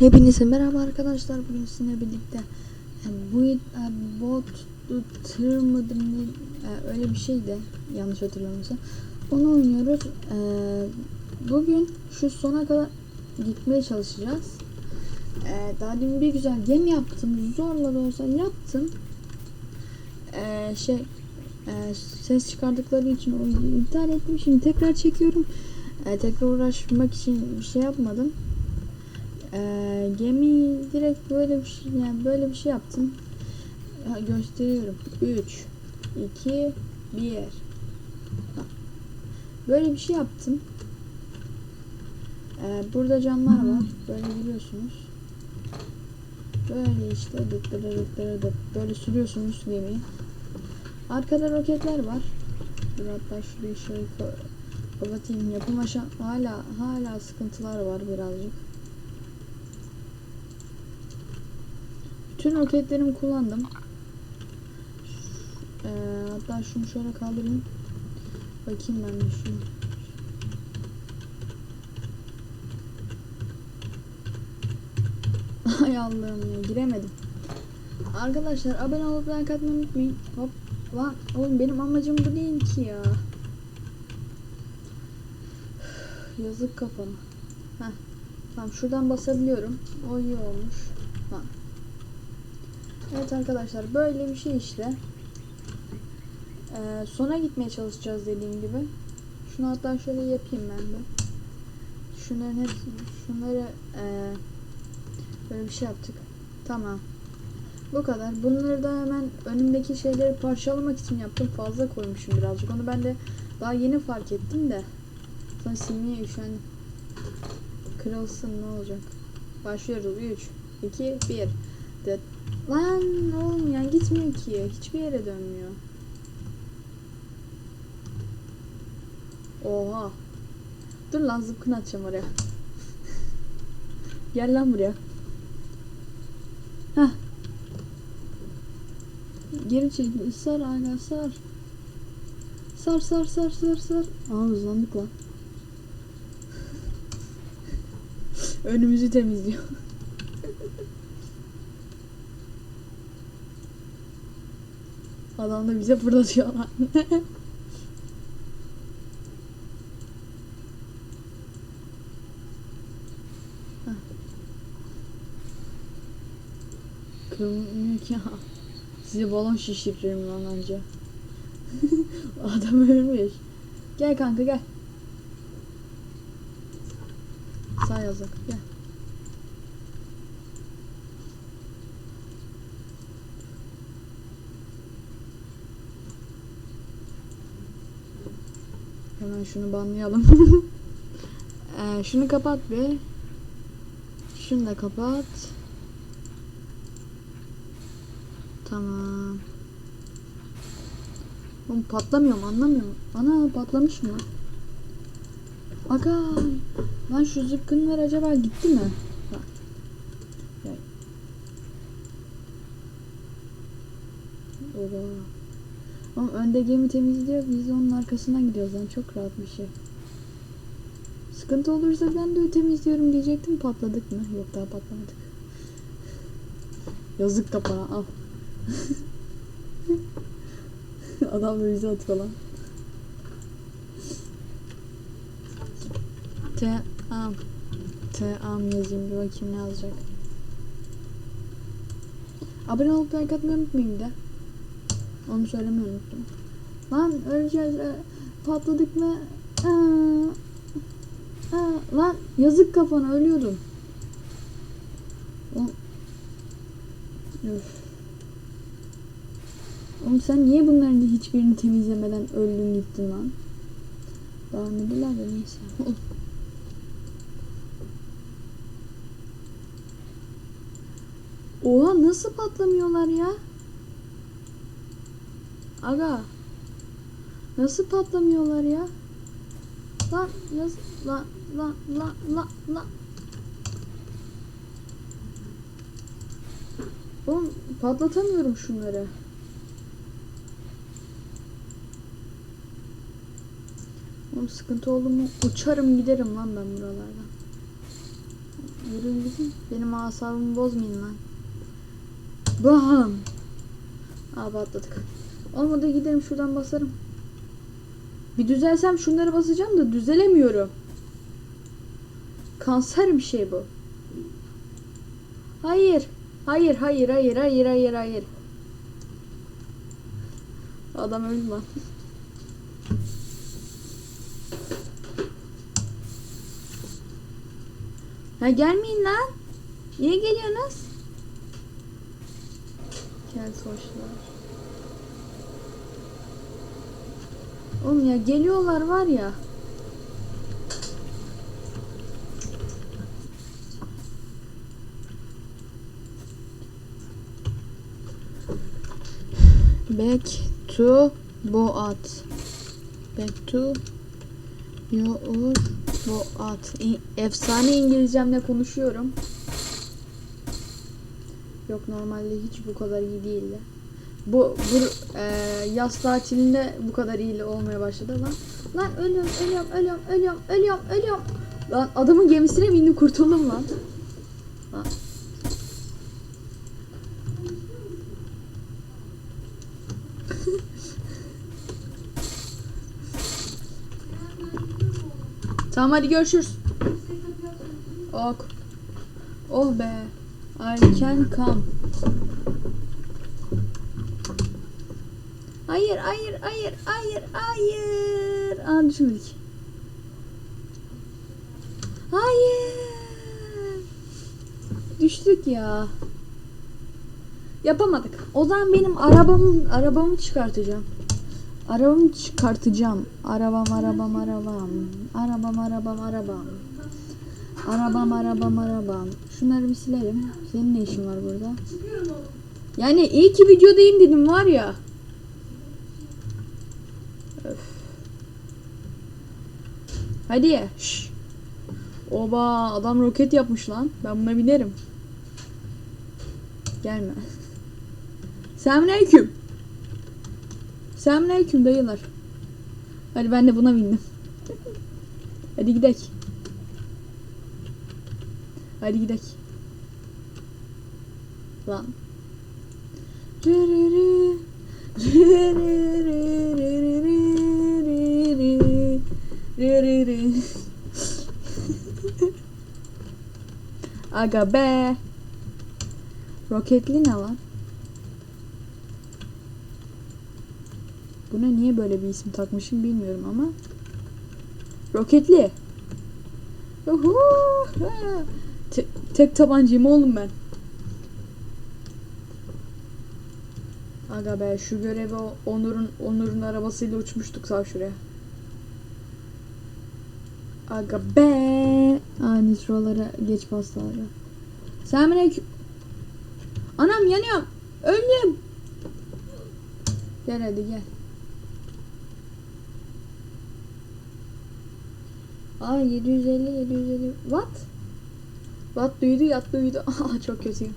Hepinize merhaba arkadaşlar. Bugün sizinle birlikte e, bu e, bot tır mıdır ne e, öyle bir şeydi yanlış hatırlamıyorsam. Onu oynuyoruz. E, bugün şu sona kadar gitmeye çalışacağız. E, daha dün bir güzel gemi yaptım. Zorla da olsa yaptım. Şey ses çıkardıkları için o iptal ettim. Şimdi tekrar çekiyorum. Tekrar uğraşmak için bir şey yapmadım. Ee, gemi direkt böyle bir şey yani böyle bir şey yaptım. Ha, gösteriyorum. 3 2 1 Böyle bir şey yaptım. Ee, burada camlar var. Böyle görüyorsunuz. Böyle işte dıktıra dıktıra dık. Böyle sürüyorsunuz gemiyi. Arkada roketler var. Dur hatta şurayı şöyle kapatayım. Yapım aşağı hala hala sıkıntılar var birazcık. Bütün roketlerimi kullandım. Ee, hatta şunu şöyle kaldırayım. Bakayım ben de şunu. Ay Allah'ım ya giremedim. Arkadaşlar abone olup like atmayı unutmayın. Hop. Lan oğlum benim amacım bu değil ki ya. Yazık kafama. Heh. Tamam şuradan basabiliyorum. O iyi olmuş. Tamam. Evet arkadaşlar böyle bir şey işte. Ee, sona gitmeye çalışacağız dediğim gibi. Şunu hatta şöyle yapayım ben de. Şunların hepsi, şunları ee, böyle bir şey yaptık. Tamam. Bu kadar. Bunları da hemen önümdeki şeyleri parçalamak için yaptım. Fazla koymuşum birazcık. Onu ben de daha yeni fark ettim de. Sonra silmeye üşendim. Kırılsın ne olacak? Başlıyoruz. 3, 2, 1. Lan oğlum ya gitmiyor ki. Hiçbir yere dönmüyor. Oha. Dur lan zıpkın atacağım oraya. Gel lan buraya. Heh. Geri çek. Sar hala sar. Sar sar sar sar sar. Aa hızlandık lan. Önümüzü temizliyor. Adam da bize fırlatıyorlar. Hah. Kırılmıyor ki ya. Size balon şişiririm lan anca. Adam ölmüş. Gel kanka gel. Sağ yazık gel. Hemen şunu banlayalım. ee, şunu kapat be. Şunu da kapat. Tamam. Oğlum patlamıyor mu anlamıyorum. Ana patlamış mı? Aga. Lan şu zıpkınlar acaba gitti mi? Bak. Oba. Oğlum önde gemi temizliyor biz de onun arkasından gidiyoruz lan çok rahat bir şey. Sıkıntı olursa ben de temizliyorum diyecektim patladık mı? Yok daha patlamadık. Yazık kafana al. Adam da bizi atıyor lan. Te am. Te am yazayım bir bakayım ne yazacak. Abone olup like atmayı unutmayayım da. Onu söylemeyi unuttum. Lan öleceğiz. e, Patladık mı? Lan yazık kafana ölüyordum. Oğlum sen niye bunların hiçbirini temizlemeden öldün gittin lan? Daha ne biler de neyse. Oha nasıl patlamıyorlar ya? Aga. Nasıl patlamıyorlar ya? Lan yaz lan lan lan lan lan. Oğlum patlatamıyorum şunları. Oğlum sıkıntı oldu mu uçarım giderim lan ben buralardan. Yürüyün gidin. Benim asabımı bozmayın lan. Bam. Abi atladık. Olmadı giderim şuradan basarım. Bir düzelsem şunları basacağım da düzelemiyorum. Kanser bir şey bu. Hayır. Hayır, hayır, hayır, hayır, hayır, hayır. Adam öldü lan. Ha gelmeyin lan. Niye geliyorsunuz? Gel hoşlar. Oğlum ya geliyorlar var ya. Back to Boat. Back to your Boat. Efsane İngilizcemle konuşuyorum. Yok normalde hiç bu kadar iyi değildi. Bu, bu e, yaz tatilinde bu kadar iyi olmaya başladı lan. Lan ölüyorum, ölüyorum, ölüyorum, ölüyorum, ölüyorum, ölüyorum. Lan adamın gemisine bindim kurtuldum lan. Lan. Tamam hadi görüşürüz. Ok. Oh be. I can come. Hayır, hayır, hayır, hayır, hayır. Aa düşmedik. Hayır. Düştük ya. Yapamadık. O zaman benim arabamı arabamı çıkartacağım. Arabamı çıkartacağım. Arabam, arabam, arabam. Arabam, arabam, arabam. Arabam, arabam, arabam. Şunları bir silelim. Senin ne işin var burada? Yani iyi ki videodayım dedim var ya. Hadi ya. Şş. Oba adam roket yapmış lan. Ben buna binerim. Gelme. Selamünaleyküm. Selamünaleyküm dayılar. Hadi ben de buna bindim. Hadi gidelim. Hadi gidelim. Lan. Rı rı rı. Rı rı rı rı rı. Aga be. Roketli ne lan? Buna niye böyle bir isim takmışım bilmiyorum ama. Roketli. Uhu. Tek tabancayım oğlum ben. Aga be şu görevi Onur'un Onur'un arabasıyla uçmuştuk sağ şuraya. Aga be. Ani şuralara geç pastalara. Selamünaleyküm. Anam yanıyorum. Öldüm. Gel hadi gel. Aa 750 750 What? What duydu yat duydu. Aa çok kötüyüm.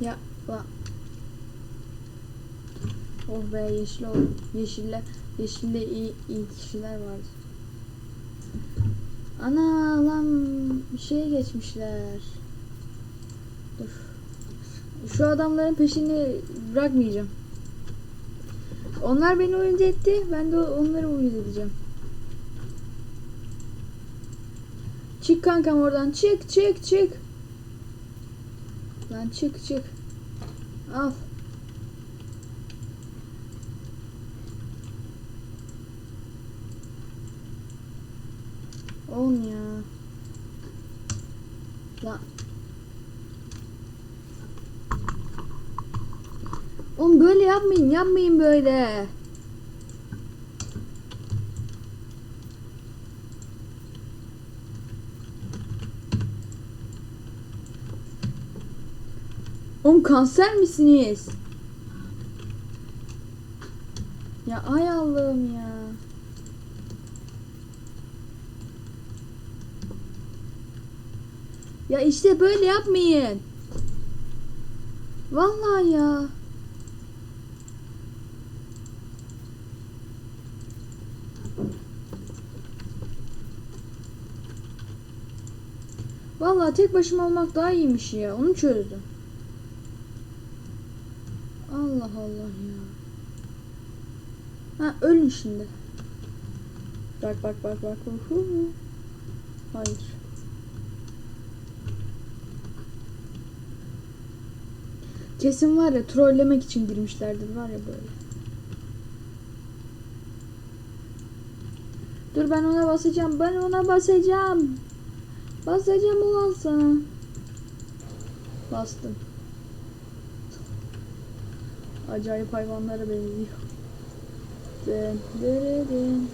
Ya la. Oh be yeşil ol. Yeşille yeşille iyi, iyi kişiler vardı. Ana lan bir şeye geçmişler. Dur. Şu adamların peşini bırakmayacağım. Onlar beni uyuz etti. Ben de onları uyuz edeceğim. Çık kankam oradan. Çık çık çık. Lan çık çık. Al. Ya. Lan. Oğlum böyle yapmayın. Yapmayın böyle. Oğlum kanser misiniz? Ya ay Allah'ım ya. Ya işte böyle yapmayın. Vallahi ya. Vallahi tek başıma olmak daha iyiymiş ya. Onu çözdüm. Allah Allah ya. Ha ölün şimdi. Bak bak bak bak. Uhu. Hayır. Kesin var ya trollemek için girmişlerdir var ya böyle. Dur ben ona basacağım. Ben ona basacağım. Basacağım ulan sana. Bastım. Acayip hayvanlara benziyor. Dın, dın, dın,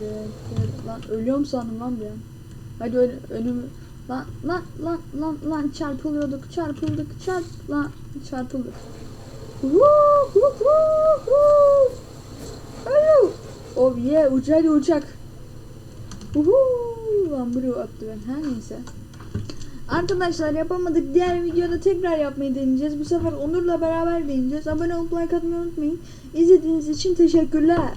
dın. Lan ölüyorum sandım lan bir an. Hadi öl ölümü. Lan lan lan lan lan çarpılıyorduk çarpıldık çarp lan çarpıldık. Woo, woo, woo. Alo. Oh yeah uçaydı uçak. Uhu, lan buraya attı ben. Her neyse. Arkadaşlar yapamadık. Diğer videoda tekrar yapmayı deneyeceğiz. Bu sefer Onur'la beraber deneyeceğiz. Abone olup like atmayı unutmayın. İzlediğiniz için teşekkürler.